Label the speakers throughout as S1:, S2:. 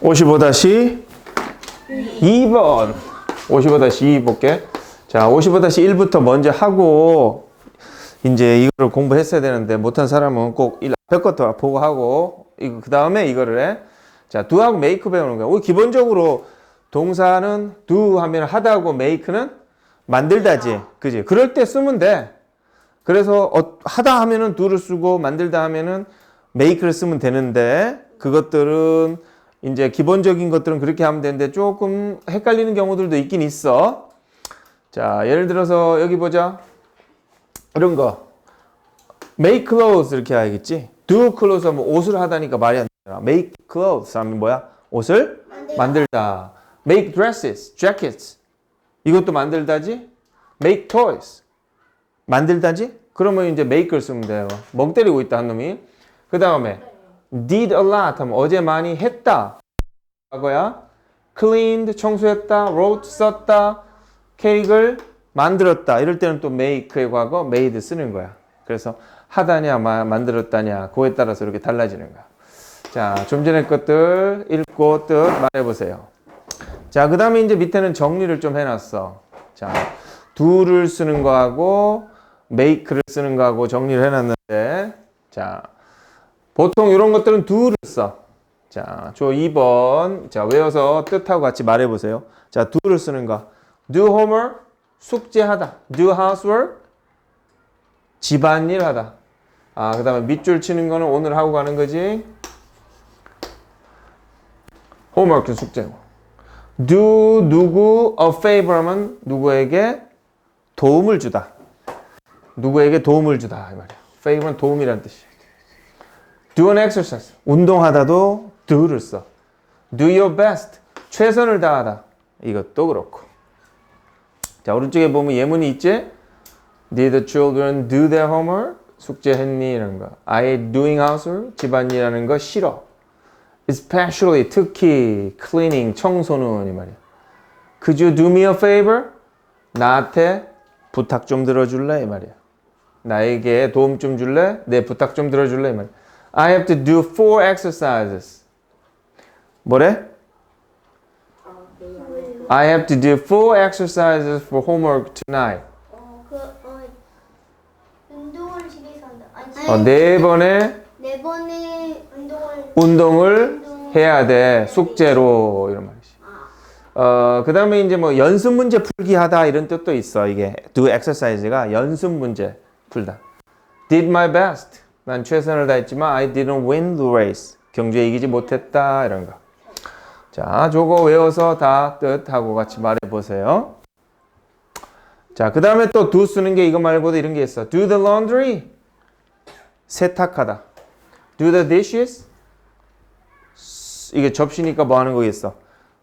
S1: 55-2번. 55-2 볼게. 자, 55-1부터 먼저 하고, 이제 이거를 공부했어야 되는데, 못한 사람은 꼭 일- 앞에 것도 보고 하고, 그 다음에 이거를 해. 자, do하고 make 배우는 거야. 우리 기본적으로 동사는 do 하면 하다고 make는 만들다지. 그지? 그럴 때 쓰면 돼. 그래서 어, 하다 하면은 do를 쓰고 만들다 하면은 make를 쓰면 되는데 그것들은 이제 기본적인 것들은 그렇게 하면 되는데 조금 헷갈리는 경우들도 있긴 있어. 자, 예를 들어서 여기 보자. 이런 거. make clothes 이렇게 해야겠지. do clothes 하면 옷을 하다니까 말이 안 되잖아. make clothes 하면 뭐야? 옷을 만들다. make dresses, jackets. 이것도 만들다지. make toys. 만들다지? 그러면 이제 make를 쓰면 돼요. 멍 때리고 있다 한 놈이. 그 다음에 did a lot 하면 어제 많이 했다. 과거야. cleaned 청소했다. wrote 썼다. 케이크를 만들었다. 이럴 때는 또 make의 과거 made 쓰는 거야. 그래서 하다냐 마- 만들었다냐 그거에 따라서 이렇게 달라지는 거야. 자, 좀 전에 것들 읽고 뜻 말해보세요. 자, 그 다음에 이제 밑에는 정리를 좀 해놨어. 자, do를 쓰는 거하고 make를 쓰는 거하고 정리를 해놨는데, 자, 보통 이런 것들은 do를 써. 자, 조 2번. 자, 외워서 뜻하고 같이 말해 보세요. 자, do를 쓰는 거. do homework, 숙제하다. do housework, 집안일 하다. 아, 그 다음에 밑줄 치는 거는 오늘 하고 가는 거지. homework는 숙제고. do 누구 a favor 하면 누구에게 도움을 주다. 누구에게 도움을 주다 이 말이야. favor는 도움이란 뜻이야. Do an exercise 운동하다도 do를 써. do your best 최선을 다하다. 이것도 그렇고. 자 오른쪽에 보면 예문이 있지. Did the children do their homework? 숙제했니? 이런 거. I doing housework? 집안일하는 거 싫어. Especially 특히 cleaning 청소는 이 말이야. Could you do me a favor? 나한테 부탁 좀 들어줄래? 이 말이야. 나에게 도움 좀 줄래? 내 부탁 좀 들어줄래? 이 말이야. I have to do four exercises. 뭐래? I have to do four exercises for homework tonight.
S2: 어, 그, 어,
S1: 어, 네 번의
S2: 네 번의 운동을
S1: 운동을 해야 돼. 숙제로 이런 말이지. 어, 그 다음에 이제 뭐 연습 문제 풀기 하다 이런 뜻도 있어. 이게 do exercise가 연습 문제 풀다. Did my best. 난 최선을 다했지만 I didn't win the race. 경주에 이기지 못했다 이런 거. 자, 저거 외워서 다 뜻하고 같이 말해 보세요. 자, 그 다음에 또 do 쓰는 게 이거 말고도 이런 게 있어. Do the laundry. 세탁하다. Do the dishes. 이게 접시니까 뭐 하는 거겠어?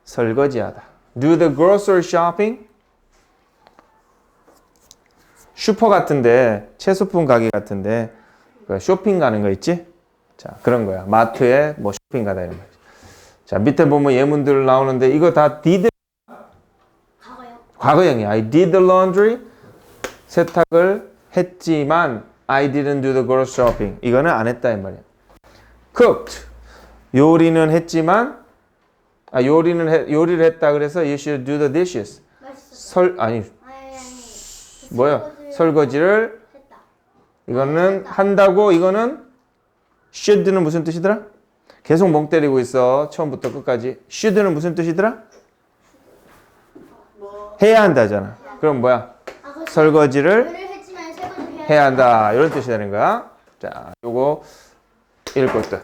S1: 설거지하다. Do the grocery shopping. 슈퍼 같은데 채소품 가게 같은데 그 쇼핑 가는 거 있지? 자 그런 거야. 마트에 뭐 쇼핑 가다 이런 거지. 자 밑에 보면 예문들 나오는데 이거 다 did. 과거형이야. I did the laundry. 세탁을 했지만 I didn't do the grocery shopping. 이거는 안 했다 이 말이야. cooked. 요리는 했지만 아 요리는 해, 요리를 했다 그래서 you should do the dishes.
S2: 맛있어.
S1: 설 아니
S2: 아니, 아니.
S1: 뭐야?
S2: 설거지를.
S1: 이거는 한다고 이거는 should는 무슨 뜻이더라? 계속 멍 때리고 있어. 처음부터 끝까지. should는 무슨 뜻이더라? 해야 한다잖아. 그럼 뭐야? 설거지를
S2: 해야
S1: 한다. 이런 뜻이 되는 거야. 자, 요거 읽을 듯.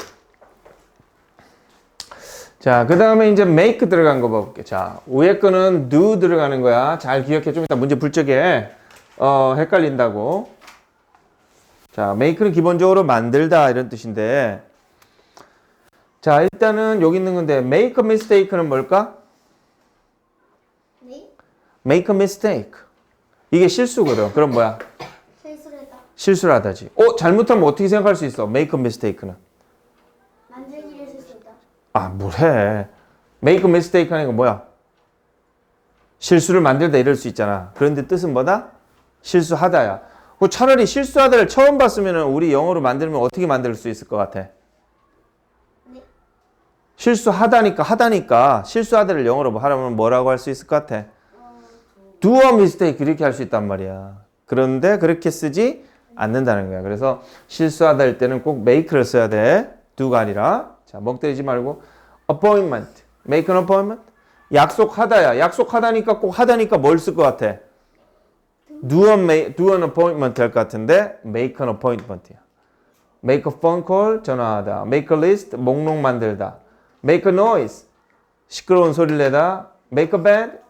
S1: 자, 그 다음에 이제 make 들어간 거 봐볼게. 자, 위에 거는 do 들어가는 거야. 잘 기억해. 좀 이따 문제 풀 적에, 어, 헷갈린다고. 자, make는 기본적으로 만들다. 이런 뜻인데. 자, 일단은 여기 있는 건데, make a mistake는 뭘까?
S2: 네?
S1: make a mistake. 이게 실수거든. 그럼 뭐야?
S2: 실수를 했다.
S1: 실수를 하다지. 어, 잘못하면 어떻게 생각할 수 있어? make a mistake는.
S2: 만들기를 실수했다.
S1: 아, 뭘 해. make a mistake 하는 건 뭐야? 실수를 만들다 이럴 수 있잖아. 그런데 뜻은 뭐다? 실수하다야. 그 차라리 실수하다를 처음 봤으면 우리 영어로 만들면 어떻게 만들 수 있을 것 같아?
S2: 네.
S1: 실수하다니까 하다니까 실수하다를 영어로 뭐 하려면 뭐라고 할 수 있을 것 같아? do a mistake 이렇게 할 수 있단 말이야. 그런데 그렇게 쓰지 않는다는 거야. 그래서 실수하다 할 때는 꼭 make를 써야 돼. do가 아니라 자 먹대지 말고 appointment, make an appointment. 약속하다야. 약속하다니까 꼭 하다니까 뭘 쓸 것 같아? Do a, do an appointment 할것 같은데 make an appointment이야. make a phone call 전화하다. make a list 목록 만들다. make a noise 시끄러운 소리를 내다. make a bed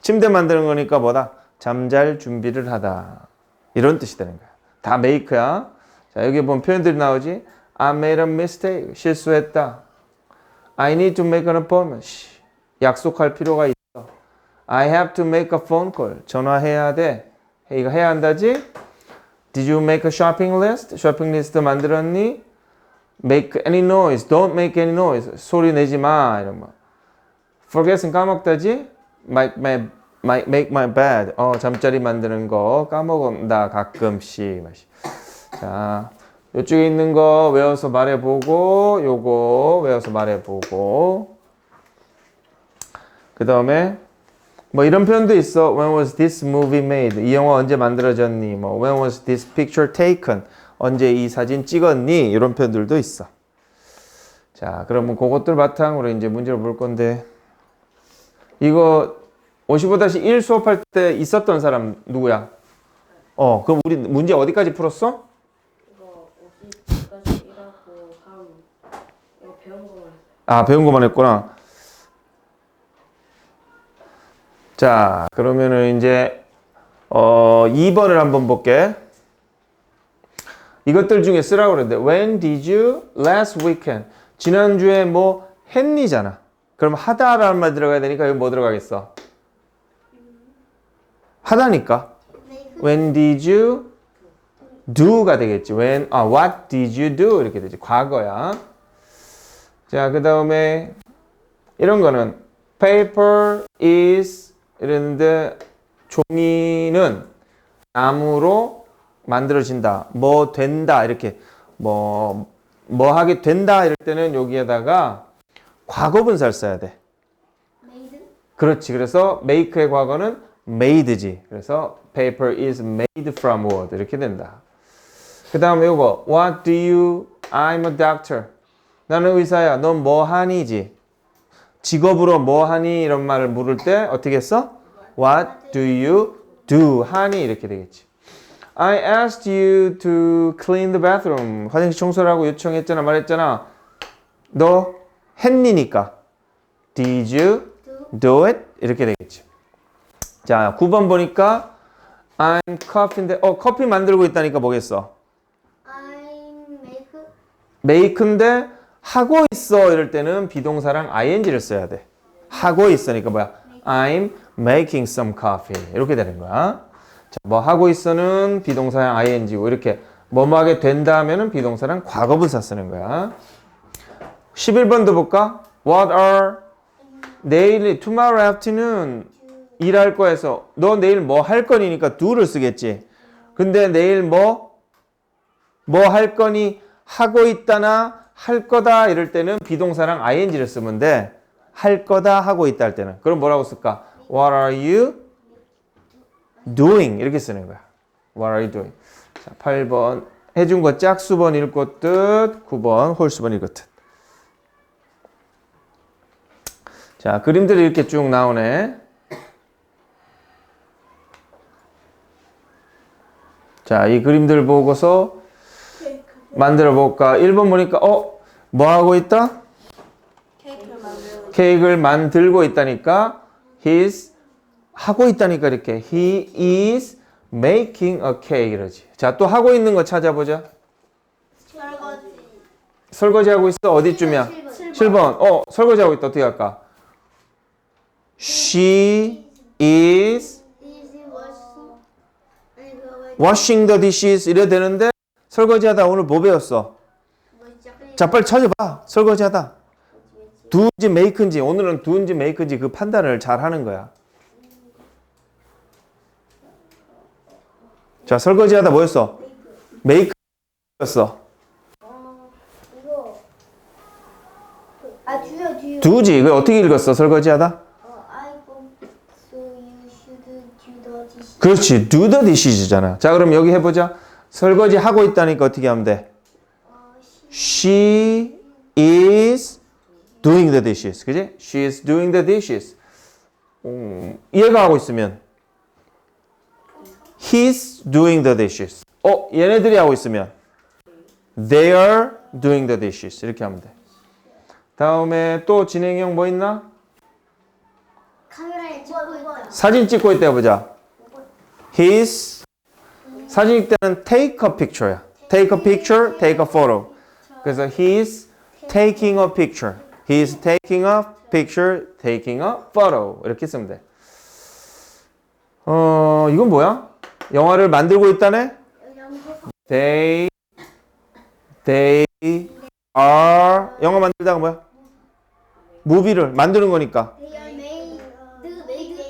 S1: 침대 만드는 거니까 뭐다? 잠잘 준비를 하다. 이런 뜻이 되는 거야. 다 make야. 자, 여기 보면 표현들이 나오지. I made a mistake. 실수했다. I need to make an appointment. 씨, 약속할 필요가 있어. I have to make a phone call. 전화해야 돼. 이거 해야 한다지? Did you make a shopping list? 쇼핑 리스트 만들었니? Make any noise. Don't make any noise. 소리 내지 마. 이런 거. Forget은 까먹다지? Make my, my, make my bed. 어, 잠자리 만드는 거 까먹는다 가끔씩. 자, 이쪽에 있는 거 외워서 말해보고, 요거 외워서 말해보고. 그 다음에 뭐 이런 표현도 있어. When was this movie made? 이 영화 언제 만들어졌니? 뭐 When was this picture taken? 언제 이 사진 찍었니? 이런 표현들도 있어. 자, 그러면 그것들 바탕으로 이제 문제를 볼 건데 이거 55-1 수업할 때 있었던 사람 누구야? 어, 그럼 우리 문제 어디까지 풀었어?
S3: 이거 50까지 일하고 다음 이거 배운 거만 했어요.
S1: 아, 배운 것만 했구나. 자, 그러면은 이제 어 2번을 한번 볼게. 이것들 중에 쓰라고 그랬는데 When did you last weekend? 지난주에 뭐 했니잖아. 그럼 하다라는 말 들어가야 되니까 여기 뭐 들어가겠어? 하다니까. When did you do가 되겠지. When 아 what did you do 이렇게 되지. 과거야. 자, 그다음에 이런 거는 paper is 이랬는데 종이는 나무로 만들어진다. 뭐 된다. 이렇게 뭐 뭐 하게 된다 이럴 때는 여기에다가 과거분사를 써야 돼.
S2: made
S1: 그렇지. 그래서 make의 과거는 made지. 그래서 paper is made from wood 이렇게 된다. 그 다음에 이거 What do you? I'm a doctor. 나는 의사야. 넌 뭐 하니지? 직업으로 뭐 하니? 이런 말을 물을 때 어떻게 써? What do you do? 하니? 이렇게 되겠지. I asked you to clean the bathroom. 화장실 청소라고 요청했잖아. 말했잖아. 너 했니니까. Did you
S2: do
S1: it? 이렇게 되겠지. 자, 9번 보니까 I'm coffee인데 어 커피 만들고 있다니까 뭐겠어?
S2: I make
S1: make인데 하고 있어 이럴 때는 비동사랑 ing를 써야 돼. 하고 있으니까 뭐야? I'm making some coffee 이렇게 되는 거야. 자, 뭐 하고 있어는 비동사랑 ing고 이렇게 뭐뭐 하게 된다 하면은 비동사랑 과거분사 쓰는 거야. 11번도 볼까? What are 내일 tomorrow afternoon 일할 거에서 너 내일 뭐 할 거니까 do를 쓰겠지. 근데 내일 뭐 뭐 할 거니 하고 있다나 할 거다 이럴 때는 비동사랑 ing를 쓰면 돼. 할 거다 하고 있다 할 때는. 그럼 뭐라고 쓸까? What are you doing? 이렇게 쓰는 거야. What are you doing? 자, 8번 해준 거 짝수번 읽었듯 9번 홀수번 읽었듯. 자, 그림들이 이렇게 쭉 나오네. 자, 이 그림들 보고서 만들어 볼까? 1번 보니까 어? 뭐 하고 있다?
S2: 케이크를 만들고
S1: 있다니까 he's 하고 있다니까 이렇게 he is making a cake 이러지. 자, 또 하고 있는 거 찾아보자.
S2: 설거지
S1: 설거지 하고 있어. 어디쯤이야? 7번. 어, 설거지 하고 있다. 어떻게 할까? She is
S2: washing
S1: the dishes 이래 되는데 설거지 하다 오늘 뭐 배웠어? 자, 빨리 찾아봐. 설거지 하다. 두인지 메이크인지 오늘은 두인지 메이크인지 그 판단을 잘 하는 거야. 자, 설거지 하다 뭐였어? 메이크였어.
S2: 어 이거 아.
S1: 두지. 그 어떻게 읽었어? 설거지하다?
S2: 어.
S1: 그렇지. do the dishes잖아. 자, 그럼 여기 해보자. 설거지 하고 있다니까 어떻게 하면 돼?
S2: 어, 시-
S1: She is doing the dishes. 그지? She is doing the dishes. 음, 얘가 하고 있으면 he's doing the dishes. 어, 얘네들이 하고 있으면 they are doing the dishes. 이렇게 하면 돼. 다음에 또 진행형 뭐 있나?
S2: 카메라에 찍고 있다.
S1: 사진 찍고 있다 해보자. He's 사진 찍을 때는 take a picture야. Take a picture, take a photo. 그래서 he's taking a picture. He's taking a picture, taking a photo. 이렇게 쓰면 돼. 어, 이건 뭐야? 영화를 만들고 있다네? They, they are 영화 만들다가 뭐야? 무비를 만드는 거니까.
S2: They are made. made.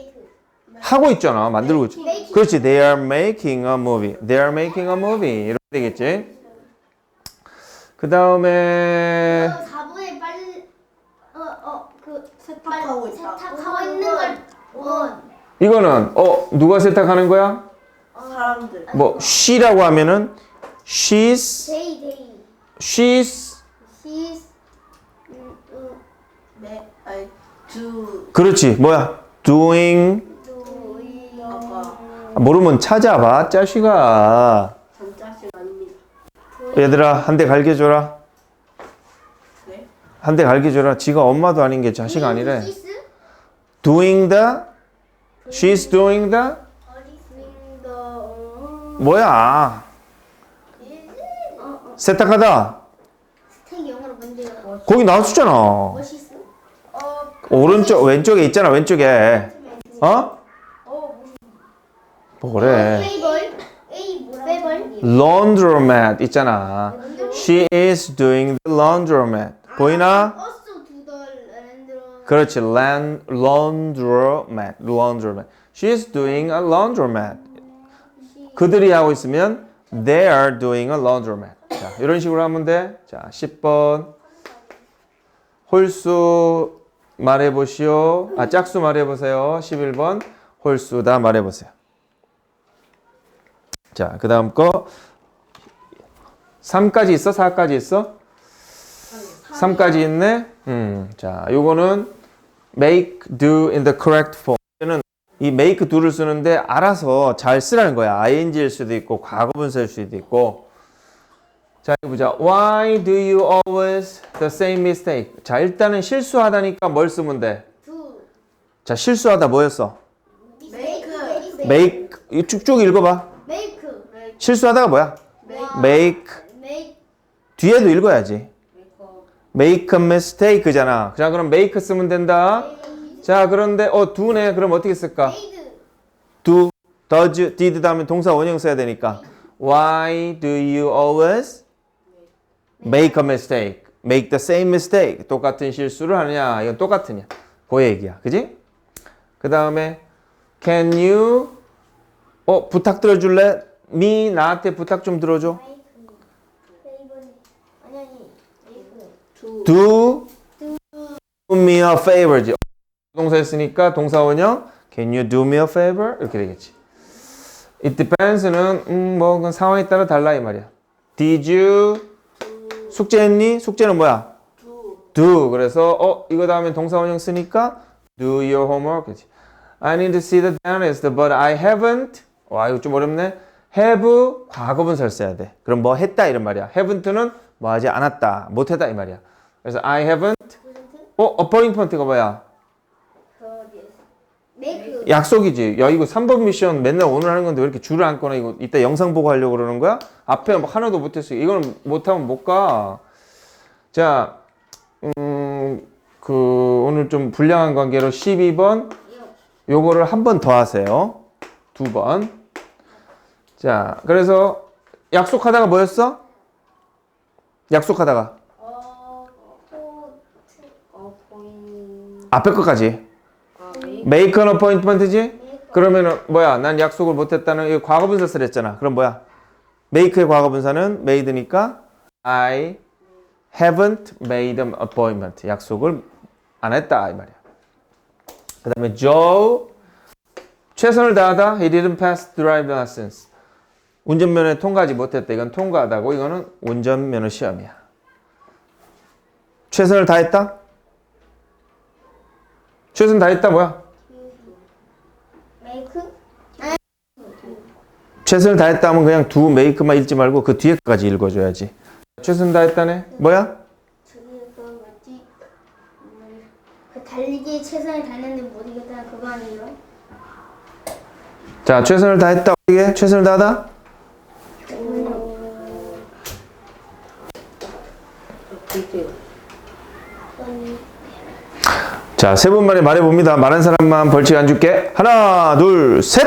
S1: 하고 있잖아. 만들고 있지. 그렇지. They are making a movie. They are making a movie. 이렇게 되겠지. 그 다음에
S2: 4분의 빨리 어어그
S3: 세탁하고 있다.
S2: 세탁하고 있는 걸 원.
S1: 이거는 어 누가 세탁하는 거야?
S3: 사람들.
S1: 뭐 she라고 하면은 she's
S2: They they.
S1: she's
S2: She's 음, 음,
S3: 네. 아니 두
S1: 그렇지. 뭐야? doing. 모르면 찾아봐. 짜식아.
S3: 아닙니다.
S1: 얘들아 한 대 갈겨줘라.
S3: 네.
S1: 한 대 갈겨줘라. 지가 엄마도 아닌 게 자식 아니래.
S2: She's
S1: doing the she's doing the
S2: doing the
S1: 뭐야? 세탁하다.
S2: 스테이크 영어로 뭔데 요?
S1: 거기 나왔었잖아.
S2: 멋있어? 어.
S1: 오른쪽 왼쪽에 있잖아 왼쪽에 어?
S2: 어.
S1: 뭐래
S2: 페이벌. A 뭐라? 페이벌.
S1: laundromat 있잖아 she is doing the laundromat 보이나?
S2: The landro.
S1: 그렇지 land, laundromat laundromat she is doing a laundromat 그들이 하고 있으면 they are doing a laundromat 자 이런 식으로 하면 돼 자 10번 홀수 말해 보시오 아 짝수 말해 보세요 11번 홀수 다 말해 보세요 자, 그 다음 거 3까지 있어? 4까지 있어? 3까지 있네? 음, 자, 요거는 make, do in the correct form. 이 make, do를 쓰는데 알아서 잘 쓰라는 거야. ing일 수도 있고, 과거분사일 수도 있고. 자, 보자. Why do you always the same mistake? 자, 일단은 실수하다니까 뭘 쓰면 돼?
S2: Do.
S1: 자, 실수하다 뭐였어?
S2: Make.
S1: make, 이 쭉쭉 읽어봐. 실수하다가 뭐야? make. 뒤에도 읽어야지. make a mistake잖아. 자, 그럼 make 쓰면 된다. 자, 그런데 어 do네. 그럼 어떻게 쓸까? Do, does, did 다음에 동사 원형 써야 되니까. Why do you always make a mistake? make the same mistake. 똑같은 실수를 하느냐? 이건 똑같으냐? 그 얘기야. 그지? 그 다음에 can you 어 부탁 들어줄래? Me 나한테 부탁 좀 들어줘. do me a favor지. 동사 했으니까 동사 원형 can you do me a favor 이렇게 되겠지. It depends는 음 뭐 그건 상황에 따라 달라 이 말이야. Did you 숙제했니? 숙제는 뭐야?
S3: 두.
S1: do 그래서 어 이거 다음에 동사 원형 쓰니까 do your homework 그지. I need to see the dentist but I haven't 와 이거 좀 어렵네. Have 과거분사를 써야 돼. 그럼 뭐 했다 이런 말이야. haven't는 뭐 하지 않았다, 못 했다 이 말이야. 그래서 I haven't 어 appointment가 뭐야?
S2: Make.
S1: 약속이지. 야 이거 3번 미션 맨날 오늘 하는 건데 왜 이렇게 줄을 안 꺼내? 이거 이따 영상 보고 하려고 그러는 거야? 앞에 뭐 하나도 못했어. 이거는 못하면 못 가. 자, 음, 그 오늘 좀 불량한 관계로 12번 요거를 한 번 더 하세요. 두 번. 자, 그래서 약속하다가 뭐였어? 약속하다가
S2: 어. 또.
S3: 어 보인.
S1: 앞에 것까지.
S3: 아 메이.
S1: make an appointment지? 그러면은 뭐야? 난 약속을 못했다는 이 과거분사 쓰랬잖아. 그럼 뭐야? make의 과거분사는 made니까 I haven't made an appointment. 약속을 안 했다 이 말이야. 그 다음에 Joe 최선을 다하다. He didn't pass driving license. 운전면허 통과하지 못했다. 이건 통과하다고. 이거는 운전면허 시험이야. 최선을 다했다? 최선 다했다 뭐야?
S2: 메이크?
S1: 최선을 다했다 하면 그냥 두 메이크만 읽지 말고 그 뒤에까지 읽어줘야지. 최선 다했다네? 뭐야?
S2: 그 달리기에 최선을 다했는데 못 이겼다 그거 아니에요?
S1: 자, 최선을 다했다. 어떻게? 최선을 다하다?
S3: 디드.
S1: 자, 세 분 만에 말해봅니다. 말한 사람만 벌칙 안 줄게. 하나, 둘, 셋!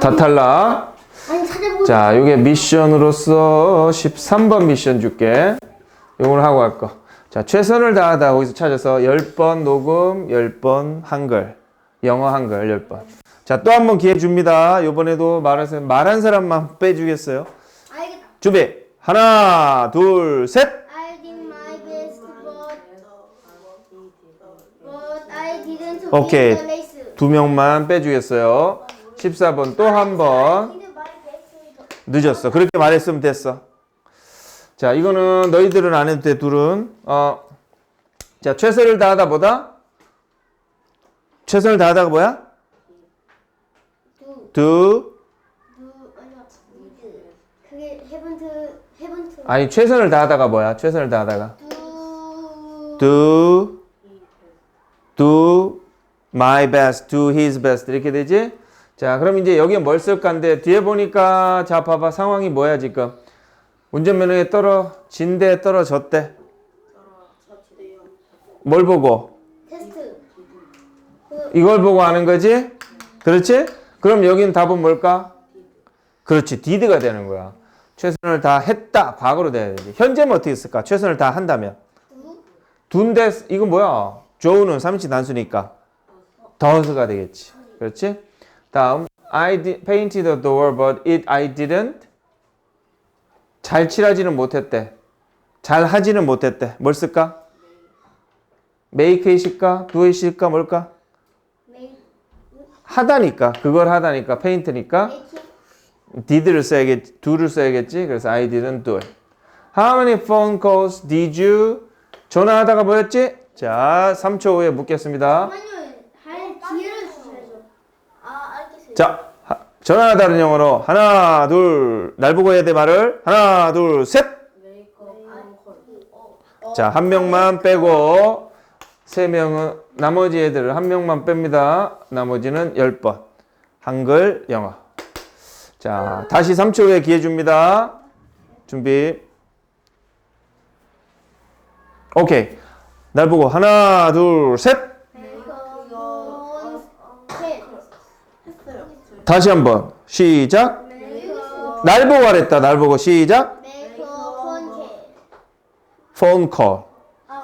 S1: 다 탈락.
S2: 아니 찾아보고
S1: 자, 이게 미션으로서 13번 미션 줄게. 이걸 하고 할 거. 자, 최선을 다하다. 거기서 찾아서 10번 녹음, 10번 한글. 영어 한글 10번. 자, 또 한 번 기회 줍니다. 이번에도 말한 사람, 말한 사람만 빼주겠어요.
S2: 알겠다.
S1: 준비. 하나, 둘, 셋!
S2: I did my best but but I didn't
S1: 오케이.
S2: win the race.
S1: 두 명만 빼주겠어요. 14번 또 한 번.
S2: I did my best.
S1: 늦었어. 그렇게 말했으면 됐어. 자, 이거는 너희들은 안 해도 돼, 둘은. 어, 자, 최선을 다하다 보다? 최선을 다하다가 뭐야?
S2: Do.
S1: do
S2: 아니야. 그게 heaven't heaven't
S1: 아니, 최선을 다하다가 뭐야? 최선을 다하다가.
S2: do
S1: do. my best, do his best. 이렇게 되지? 자, 그럼 이제 여기에 뭘 쓸까인데, 뒤에 보니까, 자, 봐봐. 상황이 뭐야, 지금? 운전면허에 떨어진대, 떨어졌대. 뭘 보고?
S2: 테스트.
S1: 이걸 보고 하는 거지? 그렇지? 그럼 여긴 답은 뭘까? 그렇지. did가 되는 거야. 최선을 다 했다. 과거로 돼야 되지. 현재는 어떻게 쓸까? 최선을 다 한다면. 둔데, 이건 뭐야? 조우는 삼치 단수니까. does가 되겠지. 그렇지? 다음. I did, painted the door, but it, I didn't. 잘 칠하지는 못했대. 잘 하지는 못했대. 뭘 쓸까? make it일까? do it일까? 뭘까? 하다니까 그걸 하다니까 페인트니까
S2: make
S1: did를 써야겠지 do를 써야겠지 그래서 I didn't do it How many phone calls did you 전화하다가 뭐였지? 자 3초 후에 묻겠습니다. 자 하- 전화하다는 영어로 하나 둘 날 보고 해야 돼 말을 하나 둘 셋자
S3: 메이크업 콜.
S1: 한 명만 빼고 세 명은 나머지 애들을 한 명만 뺍니다 나머지는 10번 한글 영어 자 다시 3초 후에 기회 줍니다 준비 오케이 날 보고 하나
S2: 펜.
S3: 했어요.
S1: 다시 한번 시작 날 보고 하랬다 날 보고 시작
S2: 폰케.
S1: 폰콜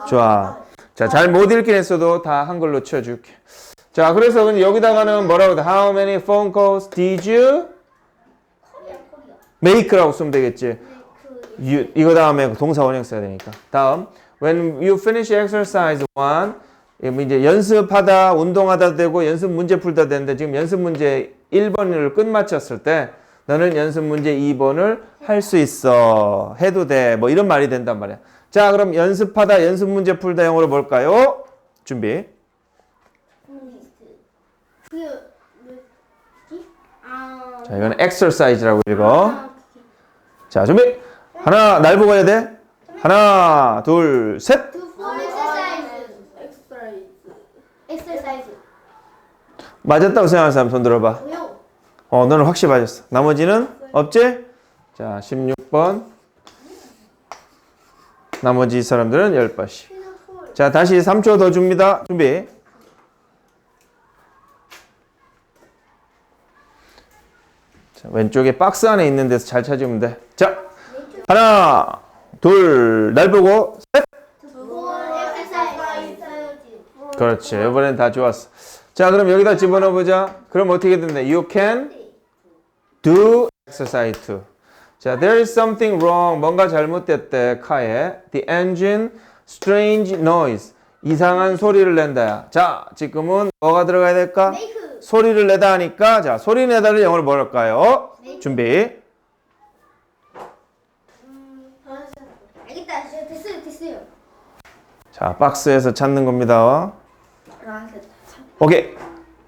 S1: 좋아 자 잘 못 읽긴 했어도 다 한글로 치워줄게 자 그래서 여기다가는 뭐라고 돼 How many phone calls did you. Make라고 쓰면 되겠지 you, 이거 다음에 동사 원형 써야 되니까. 다음, when you finish exercise one, 이제 연습하다, 운동하다 되고 연습 문제 풀다 되는데 지금 연습 문제 1번을 끝마쳤을 때 너는 연습 문제 2번을 할 수 있어. 해도 돼. 뭐 이런 말이 된단 말이야. 자, 그럼 연습하다, 연습 문제 풀다 영어로 뭘까요? 준비.
S2: 아.
S1: 자, 이거는 exercise라고 읽어.
S2: 아,
S1: 자, 준비. 하나, 날 보고 해야 돼. 하나, 둘, 셋.
S2: 엑서사이즈.
S1: 맞았다고 생각하는 사람 손 들어봐. 어, 너는 확실히 맞았어. 나머지는 없지? 자, 16번. 나머지 사람들은 10번씩. 자, 다시 3초 더 줍니다. 준비. 자, 왼쪽에 박스 안에 있는 데서 잘 찾으면 돼. 자, 하나, 둘, 날 보고, 셋. 그렇지. 이번엔 다 좋았어. 자, 그럼 여기다 집어넣어 보자. 그럼 어떻게 된대? You can do exercise too. 자, there is something wrong. 뭔가 잘못됐대. 카에. The engine strange noise. 이상한 소리를 낸다야. 자, 지금은 뭐가 들어가야 될까?
S2: 메이크.
S1: 소리를 내다 하니까 자, 소리 내다를 영어로 뭐랄까요? 준비.
S2: 알겠다. 됐어요. 됐어요.
S1: 자, 박스에서 찾는 겁니다.
S3: 라켓.
S1: 오케이.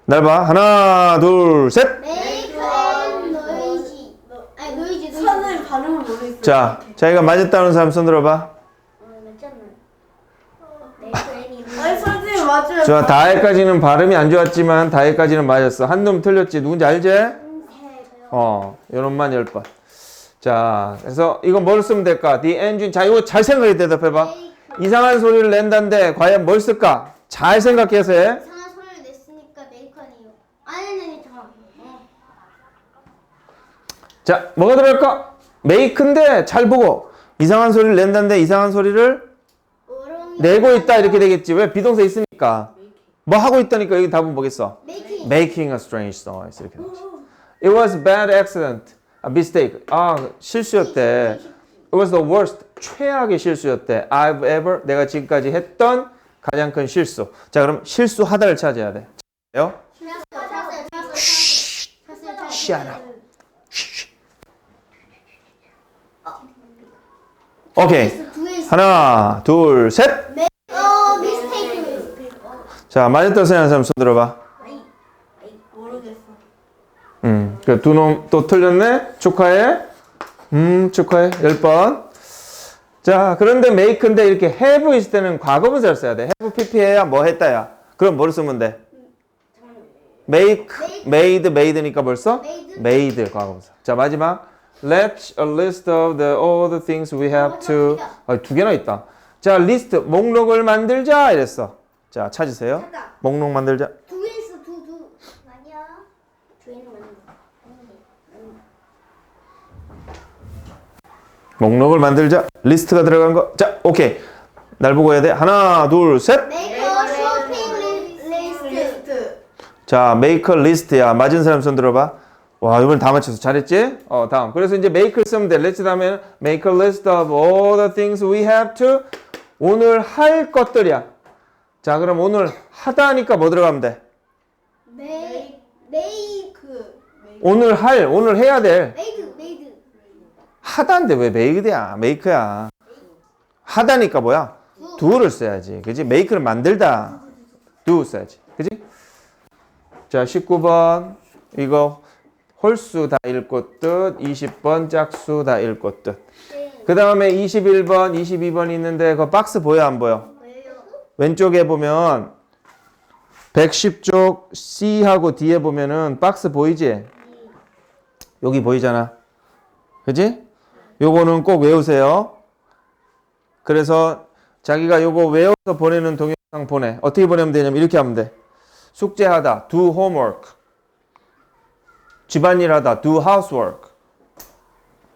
S1: 날 봐. 하나, 둘, 셋.
S2: 메이크 앤 노이지. 아니 노이지 노이지.
S3: 선을 발음을 모르겠어.
S1: 자, 자기가 맞았다는 사람 손 들어봐.
S2: 어, 맞잖아. 메이크 앤이 노이지.
S3: 아니
S1: 자, 다해까지는 발음이 안 좋았지만 다해까지는 맞았어. 한놈 틀렸지. 누군지 알지? 어, 요놈만 열 번. 자, 그래서 이거 뭘 쓰면 될까? The engine. 자, 이거 잘 생각해 대답해봐. 이상한 소리를 낸다는데 과연 뭘 쓸까? 잘 생각해서 해.
S2: 이상한 소리를 냈으니까 메이크 아니에요. 아니 아니 아니 잠깐. 어.
S1: 자, 뭐가 들어갈까? 메이크인데 잘 보고 이상한 소리를 낸다는데 이상한 소리를 내고 있다 이렇게 되겠지. 왜? 비동사 있으니까. 뭐 하고 있다니까 여기 답은 뭐겠어?
S2: 메이킹.
S1: Making a strange noise 이렇게 되지. It was a bad accident, a mistake. 아 실수였대. It was the worst, 최악의 실수였대. I've ever 내가 지금까지 했던 가장 큰 실수. 자 그럼 실수하다를 찾아야 돼. 요? Shut up. 오케이.
S2: 두개 있어.
S1: 하나, 둘, 셋.
S2: 어.
S1: 자 맞았다 생각하는 사람 손 들어봐.
S3: 모르겠어.
S1: 음, 그 두 놈 또 틀렸네. 축하해. 음, 축하해. 열 번. 자, 그런데 make인데 이렇게 have 있을 때는 과거 분사를 써야 돼. have pp해야 뭐 했다야. 그럼 뭘 쓰면 돼? make, made, made니까 벌써
S2: Made.
S1: made 과거 분사. 자, 마지막. Let's a list of the all the things we have to. 아, 두 개나 있다. 자, 리스트 목록을 만들자 이랬어. 자, 찾으세요.
S2: 찾았다.
S1: 목록 만들자.
S2: 두 개 있어. 두 두. 아니야. 두 개는 맞는 거.
S1: 목록을 만들자. 리스트가 들어간 거. 자, 오케이. 날 보고 해야 돼. 하나, 둘, 셋.
S2: 메이크 어 쇼핑 리스트.
S1: 자, a list야. 맞은 사람 손 들어봐. 와, 이번 다 맞췄어. 잘했지? 어, 다음. 그래서 이제 make를 쓰면 돼. let's 다음에 make a list of all the things we have to. 오늘 할 것들이야. 자, 그럼 오늘 하다 하니까 뭐 들어가면 돼?
S2: 메이 메이크.
S1: 오늘 할, 오늘 해야 될.
S2: 메이드 메이드.
S1: 하다인데 왜 make야? make야. 하다니까 뭐야? do를 써야지. 그지? make를 만들다. do 써야지. 그지? 자, 19번. 이거 홀수 다 읽고 뜻. 20번 짝수 다 읽고 뜻. 그 다음에 21번, 22번 있는데 그 박스 보여 안 보여? 왼쪽에 보면 110쪽 C하고 D에 보면은 박스 보이지? 여기 보이잖아. 그지? 요거는 꼭 외우세요. 그래서 자기가 요거 외워서 보내는 동영상 보내. 어떻게 보내면 되냐면 이렇게 하면 돼. 숙제하다, do homework. 집안일하다, do housework.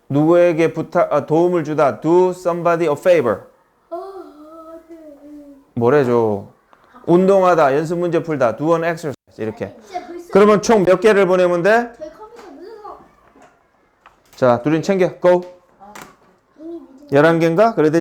S1: 누구에게 부탁, 아, 도움을 주다, do somebody a favor. 뭐래줘? 운동하다, 연습 문제 풀다, do an exercise 이렇게. 그러면 총 몇 개를 보내면 돼? 자, 둘이 챙겨. go.
S2: 이미 늦은
S1: 11개인가? 그래